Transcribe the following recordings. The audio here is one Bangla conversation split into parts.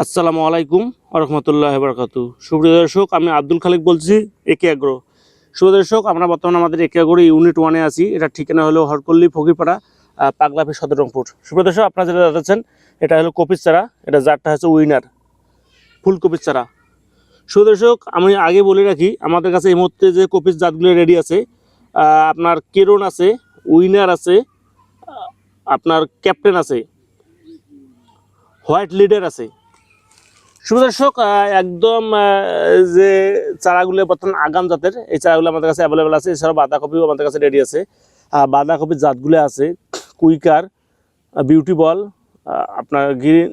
আসসালামু আলাইকুম রহমতুল্লাহ বরকাতু সুপ্রিয় দর্শক, আমি আব্দুল খালিক বলছি, একে আগ্রো সুপ্রিয় দর্শক, আমরা বর্তমানে আমাদের একে আগ্রো ইউনিট ওয়ানে আছি। এটা ঠিকানা হলো হরকল্লি, ফকিরপাড়া পাগলাফি সদর রংপুর। সুপ্রিয় দর্শক, আপনারা যেটা দেখাচ্ছেন এটা হলো কপির চারা এটা জারটা হচ্ছে উইনার ফুলকপির চারা সুপ্রিয় দর্শক, আমি আগে বলে রাখি, আমাদের কাছে এই মুহূর্তে যে কপির জাতগুলো রেডি আছে আপনার কেরন আছে, উইনার আছে আপনার ক্যাপ্টেন আছে, হোয়াইট লিডার আছে সুদর্শক একদম যে চারাগুলো বর্তমান আগাম জাতের, এই চারাগুলো আমাদের কাছে অ্যাভেলেবেল আছে। এছাড়াও বাঁধাকপিও আমাদের কাছে রেডি আছে। বাঁধাকপির জাতগুলো আছে, কুইকার বিউটি বল আপনার গ্রিন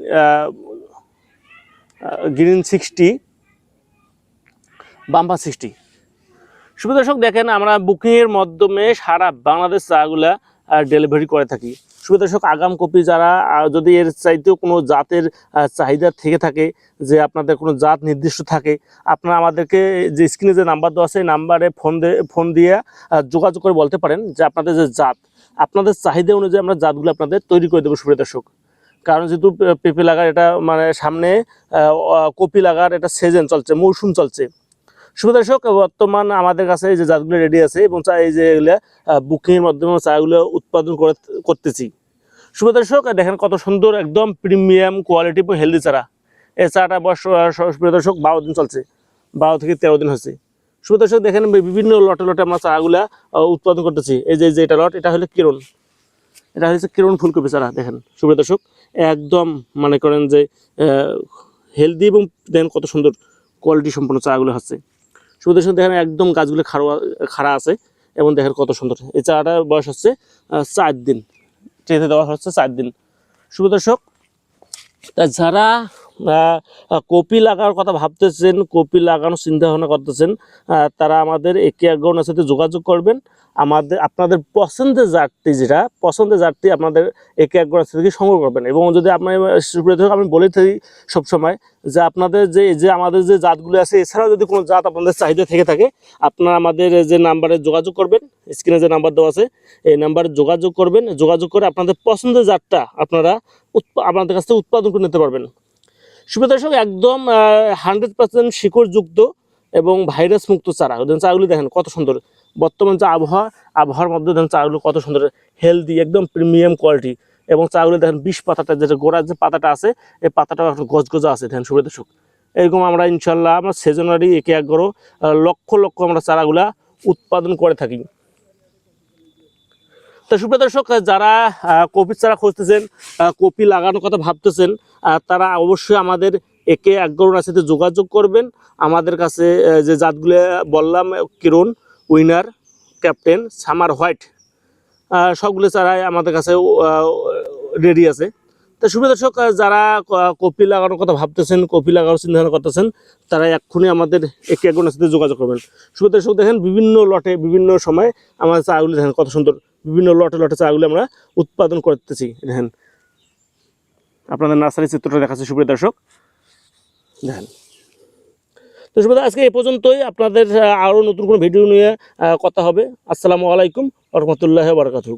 গ্রিন সিক্সটি বাম্পা সিক্সটি শুভ দর্শক, দেখেন আমরা বুকিংয়ের মাধ্যমে সারা বাংলাদেশ চাগুলা ডেলিভারি করে থাকি। শুভ দর্শক, আগাম কপি যারা যদি এর চাইতেও কোনো জাতের চাহিদা থেকে থাকে, যে আপনাদের কোনো জাত নির্দিষ্ট থাকে, আপনারা আমাদেরকে যে স্ক্রিনে যে নাম্বার দেওয়া এই নাম্বারে ফোন ফোন দিয়ে যোগাযোগ করে বলতে পারেন যে আপনাদের যে জাত, আপনাদের চাহিদা অনুযায়ী আমরা জাতগুলো আপনাদের তৈরি করে দেবো, সুপ্রিয় দর্শক। কারণ যেহেতু পেঁপে লাগার এটা মানে সামনে কপি লাগার এটা সিজন চলছে, মৌসুম চলছে। শুভ দর্শক বর্তমান আমাদের কাছে যে জাতগুলো রেডি আছে এবং চা এই যে বুকিংয়ের মাধ্যমে চাগুলো উৎপাদন করে করতেছি। শুভ দর্শক দেখেন কত সুন্দর একদম প্রিমিয়াম কোয়ালিটি হেলদি চারা। এই চাটা বয়স আহ, দর্শক বারো দিন চলছে। বারো থেকে তেরো দিন হচ্ছে শুভ দর্শক দেখেন বিভিন্ন লটে লটে আমরা চারাগুলা উৎপাদন করতেছি। এই যে যে এটা লট এটা হলো কিরণ। এটা হচ্ছে কিরণ ফুলকপি চারা দেখেন। শুভ দর্শক একদম মনে করেন যে হেলদি এবং দেখেন কত সুন্দর কোয়ালিটি সম্পন্ন চারাগুলো হচ্ছে। শুভ দর্শক দেখেন একদম গাছগুলো খাড়া খাড়া আছে এবং দেখেন কত সুন্দর। এই চারাটার বয়স হচ্ছে চার দিন। ট্রেতে দেওয়া হচ্ছে চার দিন। শুভ দর্শক, তা যারা কপি লাগানোর কথা ভাবতেছেন, কপি লাগানোর চিন্তা ভাবনা করতেছেন তারা আমাদের একে একজনের সাথে যোগাযোগ করবেন। আমাদের, আপনাদের পছন্দের জাতটি যেটা, পছন্দের জাতটি আপনাদের একে একজনের থেকে সংগ্রহ করবেন। এবং যদি আপনার আমি বলে থাকি সবসময় যে আপনাদের যে যে আমাদের যে জাতগুলো আছে, এছাড়াও যদি কোনো জাত আপনাদের চাহিদা থেকে থাকে, আপনারা আমাদের যে নাম্বারে যোগাযোগ করবেন, স্ক্রিনে যে নাম্বার দেওয়া আছে, এই নাম্বারে যোগাযোগ করবেন। যোগাযোগ করে আপনাদের পছন্দের জাতটা আপনারা আপনাদের কাছ থেকে উৎপাদন করে নিতে পারবেন। শুভ দর্শক একদম হান্ড্রেড পার্সেন্ট শিকড়যুক্ত এবং ভাইরাস মুক্ত চারা চারাগুলি দেখেন কত সুন্দর। বর্তমান যে আবহাওয়া আবহাওয়ার মধ্যে দেখেন চারাগুলো কত সুন্দর হেলদি একদম প্রিমিয়াম কোয়ালিটি এবং চারাগুলো দেখেন বিষ পাতাটা যেটা গোড়ার যে পাতাটা আছে এই পাতাটা এখন গজগজা আছে দেখেন শুভ দর্শক। এরকম আমরা ইনশাল্লাহ আমরা সেজনারি একে আহ, লক্ষ লক্ষ আমরা চারাগুলা উৎপাদন করে থাকি। তো সুপ্রিয় দর্শক, যারা কপির চারা খুঁজতেছেন কপি লাগানোর কথা ভাবতেছেন তারা অবশ্যই আমাদের একে একগরুণার সাথে যোগাযোগ করবেন। আমাদের কাছে যে জাতগুলো বললাম, Kiran, winner, captain, summer white সবগুলো চারাই আমাদের কাছে রেডি আছে। তো সুপ্রিয় দর্শক যারা কপি লাগানোর কথা ভাবতেছেন, কপি লাগানোর চিন্তা ভাবনা করতেছেন, তারা এক্ষুনি আমাদের একে একজনের সাথে যোগাযোগ করবেন। সুপ্রিয় দর্শক, দেখেন বিভিন্ন লটে, বিভিন্ন সময় আমাদের চাগুলি দেখেন কত সুন্দর। বিভিন্ন লটে লটে চাগুলি আমরা উৎপাদন করতেছি। দেখেন। আপনাদের নার্সারি চিত্রটা দেখাচ্ছে, সুপ্রিয় দর্শক। দেখেন। তো সুপ্রিয় আজকে এ পর্যন্তই। আপনাদের আরও নতুন কোনো ভিডিও নিয়ে কথা হবে। আসসালামু আলাইকুম, রহমতুল্লাহ বারকাতু